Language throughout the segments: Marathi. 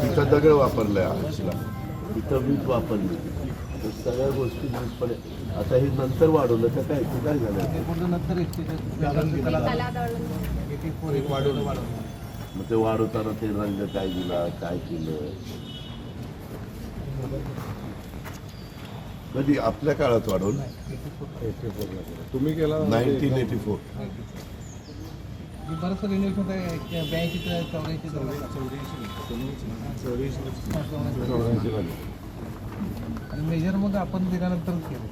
इथं दगड वापरलाय इथं वीज वापरली. तर सगळ्या गोष्टी वीज पडे आता हे नंतर वाढवलं तर काय ते काय झालं? मग ते वाढवताना ते रंग काय दिला काय केलं? कधी? आपल्या काळात वाढवलं? तुम्ही केला नाईन्टीन एटी फोर. बरंचसं रिन्युएशन ब्याऐंशी ते चौऱ्याऐंशी आणि मेजर मग आपण दिल्यानंतरच केलं.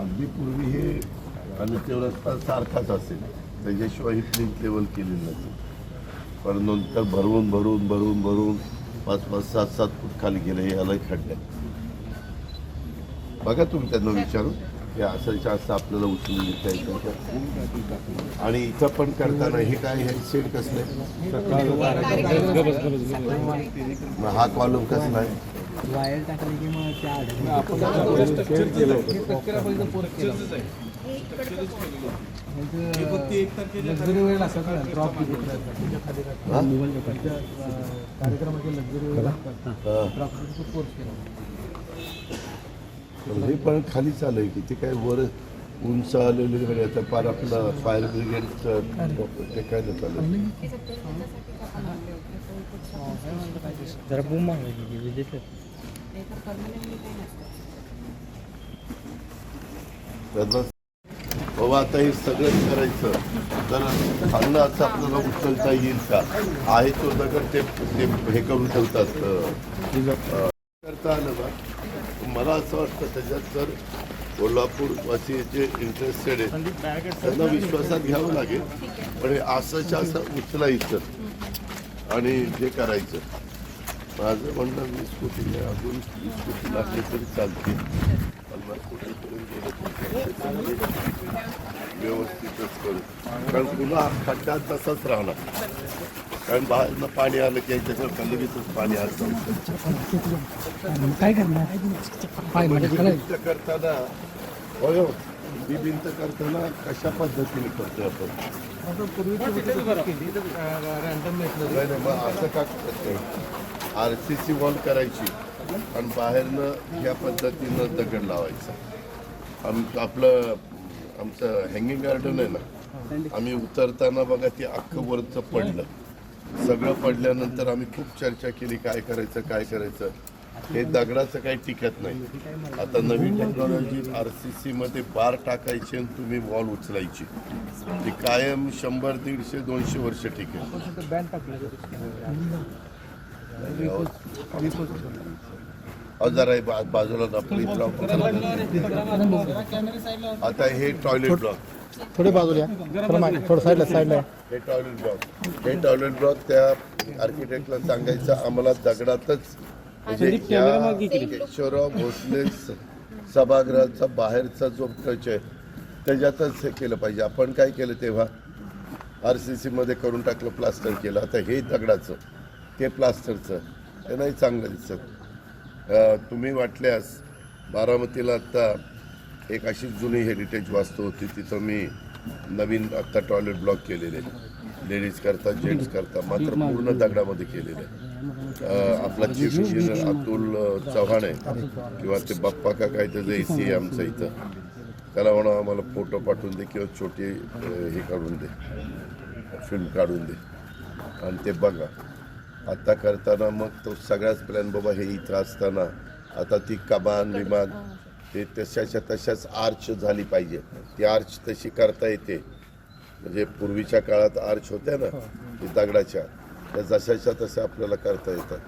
अगदी पूर्वी हे आणि ते रस्ता सारखाच असेल. त्याच्याशिवाय ही प्लिंट लेवल केलेली नसेल. पण नंतर भरवून भरून भरून भरून पाच पाच सात सात फूट खाली गेलं हे अलग खड्डे. बघा तुम्ही त्यांना विचारून. असंच्या असं आपल्याला उचलून घेता येतं? आणि इथं पण करताना हे काय हे सेट कसले हा कॉलम कसला आहे? वायर टाकली की मग त्या लक्झरी पण हे पण खाली चालू आहे की ते काय वर उंच आलेले म्हणजे आता पार आपलं फायर ब्रिगेडचं ते काय नाही चालू बाबा आता हे सगळं करायचं. तर खाल्लं असं आपल्याला उचलता येईल का? आहे तो दगड ते हे करून ठेवतात करता आलं का मला असं वाटतं त्याच्यात जर कोल्हापूर वासी जे इंटरेस्टेड आहे त्यांना विश्वासात घ्यावं लागेल. पण हे असंच्या असं उचलायचं. आणि जे करायचं. माझं म्हणणं वीस कोटी नाही अजून वीस कोटी लागले तरी चालतील. चालतील. व्यवस्थितच करू. कारण पुन्हा हा खड्डा तसाच राहणार. कारण बाहेरनं पाणी आलं की त्याच्यावर लगेचच पाणी असतं काय करणार? भिंत करताना होय हो ही भिंत करताना कशा पद्धतीने करतोय आपण? नाही नाही, मग असं का करतोय? आर सी सी वॉल करायची आणि बाहेरनं या पद्धतीनं दगड लावायचा. आम आपलं आमचं हँगिंग गार्डन आहे ना आम्ही उतरताना बघा ते अख्खं वरचं पडलं. सगळं पडल्यानंतर आम्ही खूप चर्चा केली काय करायचं काय करायचं. हे दगडाचं काही टिकत नाही. आता नवीन टेक्नॉलॉजी आर सी सी मध्ये बार टाकायची आणि तुम्ही वॉल उचलायची. ती कायम शंभर दीडशे दोनशे वर्ष टिकेल जरा बाजूला आता हे टॉयलेट ब्लॉक थोडे बाजूला थोडं मागे थोडं साईडला साईडला हे टॉयलेट ब्लॉक हे टॉयलेट ब्लॉक त्या आर्किटेक्टला सांगायचं आम्हाला दगडातच म्हणजे या केशवराव भोसले सभागृहाचा बाहेरचा जो टच आहे त्याच्यातच हे केलं पाहिजे. आपण काय केलं तेव्हा? आर सी सीमध्ये करून टाकलं प्लास्टर केलं. आता हे दगडाचं ते प्लास्टरचं हे नाही चांगलं दिसत. तुम्ही वाटल्यास बारामतीला आत्ता एक अशी जुनी हेरिटेज वास्तू होती तिथं मी नवीन आत्ता टॉयलेट ब्लॉक केलेले लेडीज करता जेंट्स करता मात्र पूर्ण दगडामध्ये केलेले आपला चीफ इंजिनियर अतुल चव्हाण आहे किंवा ते बाप्पा का काय त्याचं ए सी आहे आमचं इथं. त्याला म्हणा आम्हाला फोटो पाठवून दे किंवा छोटी हे काढून दे फिल्म काढून दे. आणि ते बघा. आता करताना मग तो सगळ्याच प्लॅन बाबा हे इथं असताना आता ती कमान विमान ते तशाच्या तशाच आर्च झाली पाहिजे. ती आर्च तशी करता येते. म्हणजे पूर्वीच्या काळात आर्च होत्या ना ती दगडाच्या. त्या जशाच्या तशा आपल्याला करता येतात.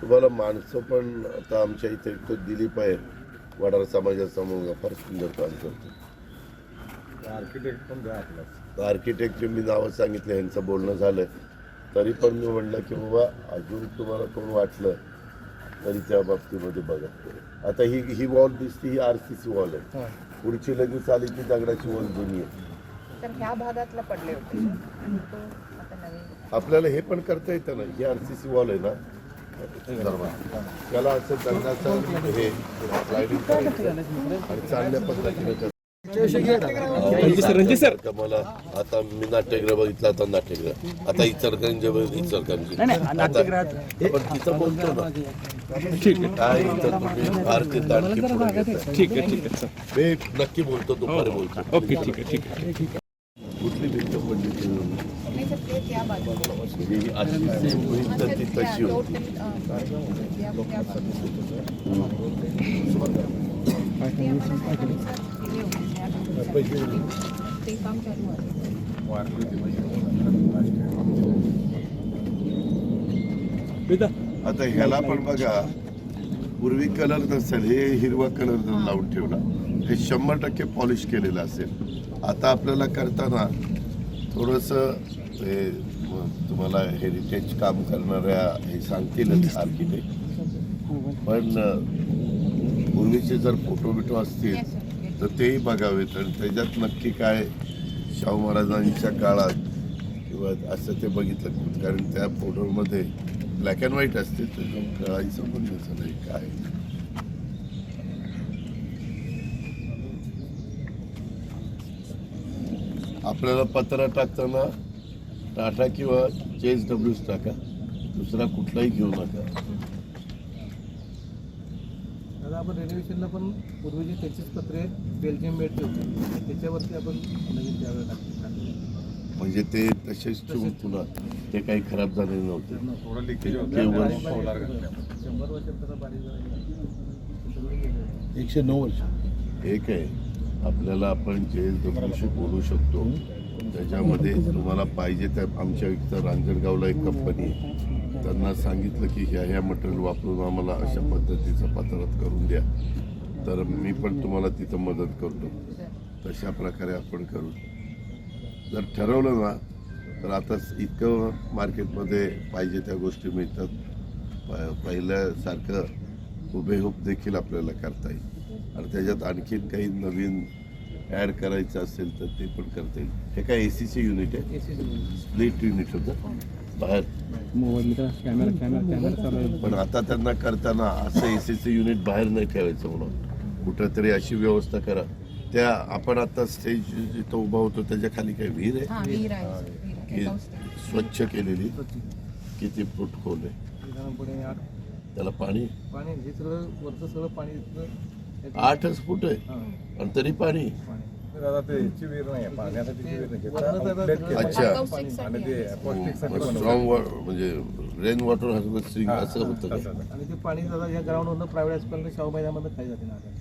तुम्हाला माणसं पण आता आमच्या इथे तो दिलीप आहे वडार समाजाचा मुलगा फार सुंदर काम करतो. आर्किटेक्ट पण द्या आपला आर्किटेक्टचे मी नावं सांगितलं यांचं बोलणं झालं. तरी पण मी म्हणलं की बाबा अजून तुम्हाला कोण वाटलं तरी त्या बाबतीमध्ये बघा आता ही ही वॉल दिसते ही आर सी सी वॉल आहे. पुढची लगेच आली ती दगडाची वॉल जुनी आहे. तर ह्या भागातला पडले होते. आणि तो आता नवीन. आपल्याला हे पण करता येतं ना ही आर सी सी वॉल आहे ना. त्याला असं दगडाचं हे स्लायडिंग करायचं आणि चांगल्या पद्धतीने मला आता मी नाट्यगृह बघितलं आता नाट्यगृह. आता इचलकरंजी बघितलं इचलकरंजी. आता तिथं बोलतो ना. काय इथं तुम्ही भारतीय आणखी पुढे घेताय. ठीक आहे ठीक आहे सर. मी नक्की बोलतो दुपारी बोलतो. ओके ठीक आहे ठीक आहे. ठीक आहे कुठली भिंत पडली ती? नाही सर ते त्या बाजूला म्हणजे ही अशी सेम भिंत ती तशी होती. ते काम चालू आहे आता ह्याला पण बघा पूर्वी कलर नसेल हे हिरवा कलर लावून ठेवला हे शंभर टक्के पॉलिश केलेलं असेल आता आपल्याला करताना थोडंसं हे तुम्हाला हेरिटेज काम करणाऱ्या हे सांगतीलच आर्किटेक्ट पण पूर्वीचे जर फोटो बिटो असतील Yes. तर तेही बघावेत आणि त्याच्यात नक्की काय शाहू महाराजांच्या काळात किंवा असं ते बघितलं कारण त्या फोटोमध्ये ब्लॅक अँड व्हाईट असते त्याच्या कळायचं पण नाही काय आपल्याला पत्र टाकताना टाटा किंवा चेस डब्ल्यूच टाका. दुसरा कुठलाही घेऊ नका. आपण रेनोव्हेशनला पण पूर्वीचे त्याचीच पत्रे बेल्जियम मेडची होती त्याच्यावरती आपण नवीन त्यावेळेला टाकले. म्हणजे ते तसेच ठेवून पुन्हा ते काही खराब झालेले नव्हते. शंभर झालं. गेले एकशे नऊ वर्ष. एक आहे. आपल्याला आपण जे दृश्य बोलू शकतो त्याच्यामध्ये तुम्हाला पाहिजे त्या आमच्या इथं रांजणगावला एक कंपनी आहे. त्यांना सांगितलं की ह्या ह्या मटेरियल वापरून आम्हाला अशा पद्धतीचं पत्रात करून द्या. तर मी पण तुम्हाला तिथं मदत करतो. तशा प्रकारे आपण करू. जर ठरवलं ना तर आता इतकं मार्केटमध्ये पाहिजे त्या गोष्टी मिळतात. प- पहिल्यासारखं हुबेहूब देखील आपल्याला करता येईल. आणि त्याच्यात आणखीन काही नवीन ॲड करायचं असेल तर ते पण करता येईल. हे काय ए सीचे युनिट आहे? स्प्लिट युनिट होतं? बाहेर. पण आता त्यांना करताना असं ए सीचं युनिट बाहेर नाही ठेवायचं म्हणून. कुठंतरी अशी व्यवस्था करा. त्या आपण आता स्टेज जिथं उभा होतो त्याच्याखाली काही विहीर आहे? हा. स्वच्छ केलेली? किती फूट खोल आहे? त्याला पाणी? पाणी सगळं वरचं सगळं पाणी इथलं आठच फूट आहे. हां, आणि तरी पाणी. दादा ते ह्याची विहीर नाही आहे पाण्यासाठी विहीर नाही वरनं त्याचा दादा- outlet केलं. अच्छा. पाऊस आणि ते पौष्टिकसाठी बनवलं. स्ट्रॉंग म्हणजे रेन वॉटर हा, असं होतं असं, का असं. आणि ते पाणी दादा ह्या ग्राउंडवरनं प्रायव्हेट हॉस्पिटल शाहू मैदानामधनं खाली जाते ना आता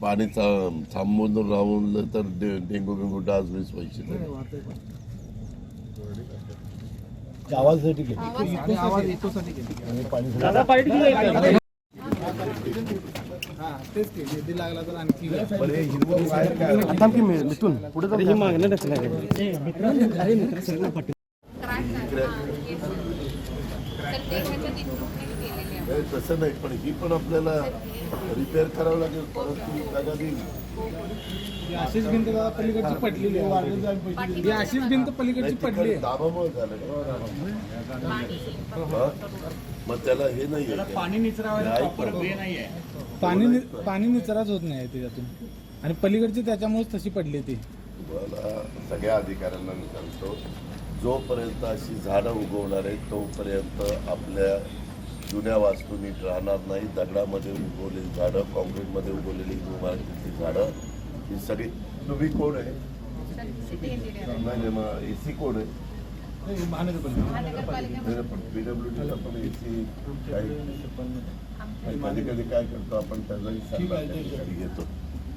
पाणी चा- थांबून राहून तर डे- डेंगू बिंगू डास बीस व्हायचे नाही, तर. वाहतंय पाणी. आवाज आणि आवाज इकोसाठी केली तेच की निधी लागला तर आणखी तर ते ह्याच्यात improvement केलेले आहे. नाही, तसं नाही पण ही पण आपल्याला रिपेअर करावं लागेल परत ती जागा देईल. अशीच भिंत दादा पलीकडची पडलेली आहे. ही अशीच भिंत पलीकडची पडली आहे. दाबामुळे झालं हा? मग त्याला हे नाही पाणी पाणी नि- पाणी निचराच होत नाही त्याच्यातून. आणि पलीकडची त्याच्यामुळेच तशी पडली ती. मला सगळ्या अधिकाऱ्यांना मी सांगतो जोपर्यंत अशी झाडं उगवणार आहेत तोपर्यंत आपल्या जुन्या वास्तू नीट राहणार नाही दगडामध्ये उगवलेली झाडं कॉन्क्रीटमध्ये उगवलेली इमारतीची झाडं ही सगळी तुम्ही कोण आहे. नाही नाही, मग ए सी कोण आहे? पण पीडब्ल्यूडीला पण ए सी काही कधी कधी काय करतो आपण त्याचाही सल्ला त्या ठिकाणी घेतो.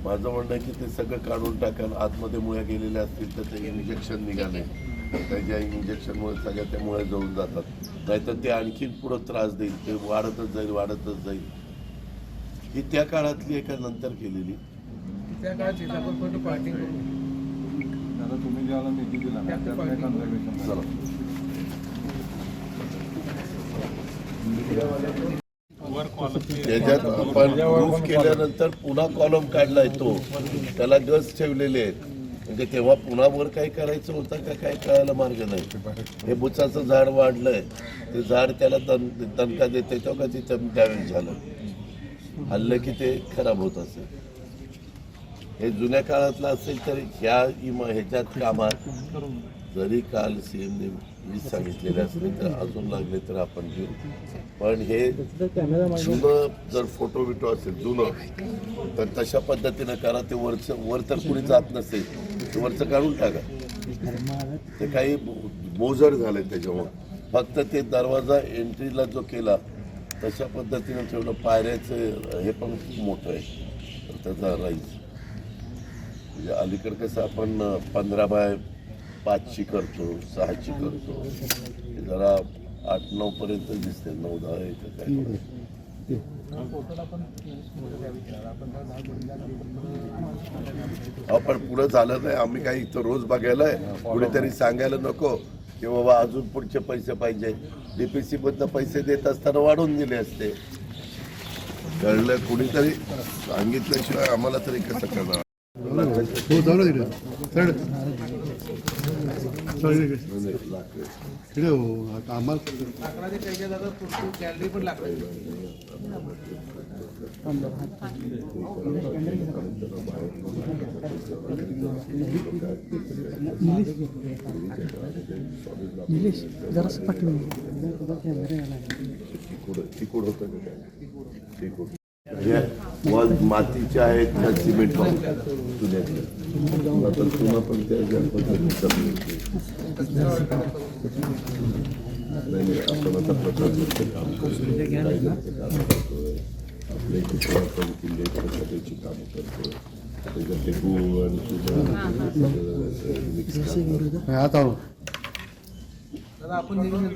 माझं म्हणणं आहे की ते सगळं काढून टाकाल. आतमध्ये मुळ्या गेलेल्या असतील तर ते इंजेक्शन निघाले. त्याच्या इंजेक्शनमुळे सगळ्या त्या मुळ्या जळून जातात. नाहीतर ते आणखीन पुढं त्रास देईल ते वाढतच जाईल वाढतच जाईल. ही त्या काळातली आहे का नंतर केलेली. त्या काळात आपण पण पार्टी करू? दादा तुम्ही ज्याला निधी दिला ना त्यात काय conservation चला. त्याच्यात आपण प्रूफ केल्यानंतर पुन्हा कॉलम काढलाय तो. त्याला गज ठेवलेले आहेत. म्हणजे तेव्हा पुन्हा वर काही करायचं होतं का काय कळायला मार्ग नाही. हे बुचाचं झाड वाढलंय. ते झाड त्याला तन तणका देते तेव्हा का ते डॅमेज झालं. हल्लं की ते खराब होत असेल. हे जुन्या काळातलं असेल तर ह्या इमा ह्याच्यात कामात जरी काल सीएमने वीस सांगितलेले असले तर अजून लागले तर आपण घेऊ. पण हे जुनं जर फोटो बिटो असेल जुनं तर तशा पद्धतीनं करा. ते वरचं वर तर कुणी जात नसेल. वरचं काढून टाका. ते काही मोजड झालंय त्याच्यामुळे. फक्त ते दरवाजा एंट्रीला जो केला तशा पद्धतीनं ठेवलं पायऱ्याचं हे पण खूप मोठं आहे. त्याचा राईज. म्हणजे अलीकडे कसं आपण पंधरा बाय पाचची करतो सहाची करतो. जरा आठ नऊपर्यंत दिसते नऊ दहा एक काय. काय आपण पुढे झालं नाही. आम्ही काही इथं रोज बघायला आहे. कुणीतरी सांगायला नको की बाबा अजून पुढचे पैसे पाहिजे. डीपीसी मधनं पैसे देत असताना वाढवून दिले असते. कळलं? कुणीतरी सांगितल्याशिवाय आम्हाला तरी कसं करणार हो चालू तिकडे चढ चढ इकडे. इकडे हो आता आम्हाला लाकडाचे काही दादा पुढची गॅलरी पण लाकडाची तिकूड होतं का काय तिकूड हे वॉल मातीच्या आहेत का सिमेंट चुन्याच्या आता चुना पण त्या नाही आपण आता काम काम करतोय. आपल्या इथे आपण किल्ले प्रशासनाची काम करतोय. त्याच्यात ते गूळ आणि चुना मिक्स करतो आता हो. दादा आपण नियोजन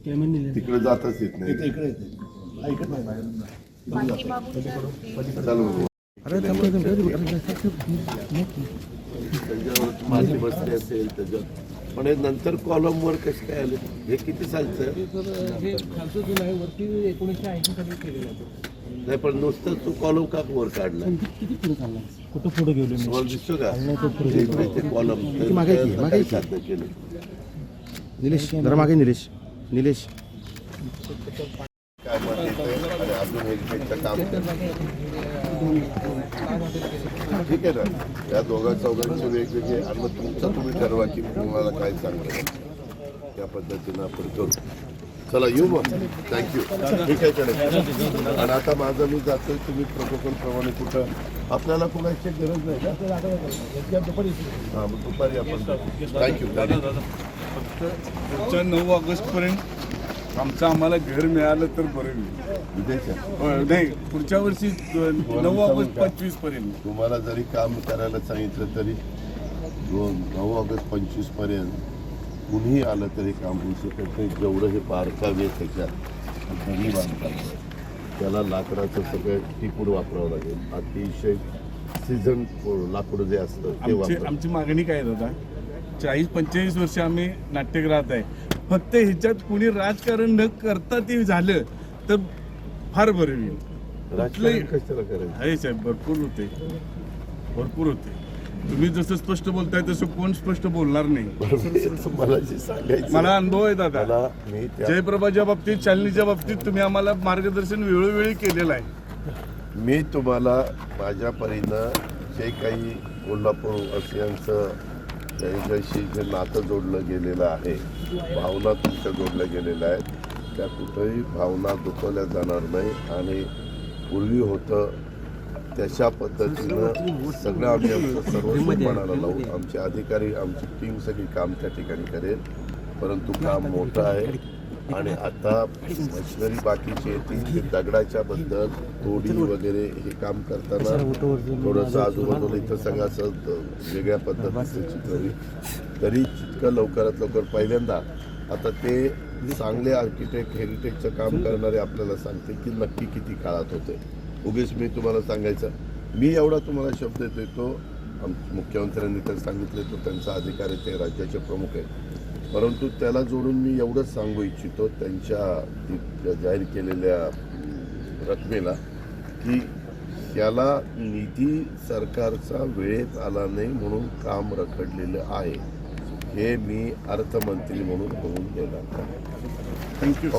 तिकडे जाताच येत नाही चालू त्याच्यावर माती बसली असेल त्याच्यात पण हे नंतर कॉलम वर कसे काय आले हे किती सालचं हे तर हे खालचं जुनं आहे वरती एकोणीसशे ऐंशी साली केलेलं आहे. नाही पण नुसतं तू कॉलम का वर काढला किती पुढे चालला कुठं पुढे गेलो मी तुम्हाला दिसतो का इकडे ते कॉलम. साध्य केले निलेश जरा मागे निलेश निलेश. काय ठीक आहे ना. या दोघा चौघांचे वेगवेगळे आणि मग तुमचं तुम्ही ठरवा की तुम्हाला काय चांगलं त्या पद्धतीनं आपण करू. चला येऊ मग. थँक्यू ठीक आहे चला. आणि आता माझं मी जातोय तुम्ही प्रोटोकॉल प्रमाणे कुठं. आपल्याला कुणाची गरज नाही का हां मग दुपारी आपण थँक्यू थँक्यू पुढच्या नऊ ऑगस्ट पर्यंत आमचं आम्हाला घर मिळालं तर बरं होईल नाही पुढच्या वर्षी नऊ ऑगस्ट पंचवीसपर्यंत तुम्हाला जरी काम करायला सांगितलं तरी दोन नऊ ऑगस्ट पंचवीसपर्यंत कुणीही आलं तरी काम होऊ शकत नाही. जेवढं हे बारकावे त्याच्यात घरी बांधतात त्याला लाकडाचं सगळं टिपूड वापरावं लागेल. अतिशय सीझन लाकूड जे असतं ते आमची मागणी काय दादा? चाळीस पंचेचाळीस वर्ष आम्ही नाट्यगृहात आहे. फक्त ह्याच्यात कुणी राजकारण न करता ते झालं तर फार बरं होईल. आहे साहेब भरपूर होते. भरपूर होते. तुम्ही जसं स्पष्ट बोलताय तसं कोण स्पष्ट बोलणार नाही. मला अनुभव आहे दादा. जयप्रभाच्या बाबतीत शालिनीच्या बाबतीत तुम्ही आम्हाला मार्गदर्शन वेळोवेळी केलेलं आहे. मी तुम्हाला माझ्या परीनं जे काही कोल्हापूर वासियांचं त्यांच्याशी जे नातं जोडलं गेलेलं आहे भावना तुमच्या जोडल्या गेलेल्या आहेत त्या कुठंही भावना दुखवल्या जाणार नाही आणि पूर्वी होतं तशा पद्धतीनं सगळं आम्ही आमचं सर्वस्वपणाला लावू आमचे अधिकारी आमची टीम सगळी काम त्या ठिकाणी करेल. परंतु काम मोठं आहे. आणि आता मशिनरी बाकीची येतील ते दगडाच्या बद्दल तोडी वगैरे हे काम करताना थोडंसं आजूबाजूला इथं सगळं असं वेगळ्या पद्धतीचं चित्र तरी जितकं लवकरात लवकर पहिल्यांदा आता ते चांगले आर्किटेक्ट हेरिटेजचं काम करणारे आपल्याला सांगते की नक्की किती काळात होते. उगीच मी तुम्हाला सांगायचं मी एवढा तुम्हाला शब्द देतो आम मुख्यमंत्र्यांनी तर सांगितले तो त्यांचा अधिकार आहे ते राज्याचे प्रमुख आहेत. परंतु त्याला जोडून मी एवढंच सांगू इच्छितो त्यांच्या जाहीर केलेल्या रकमेला की त्याला निधी सरकारचा वेळेत आला नाही म्हणून काम रखडलेलं आहे. हे मी अर्थमंत्री म्हणून होऊन देणार थँक्यू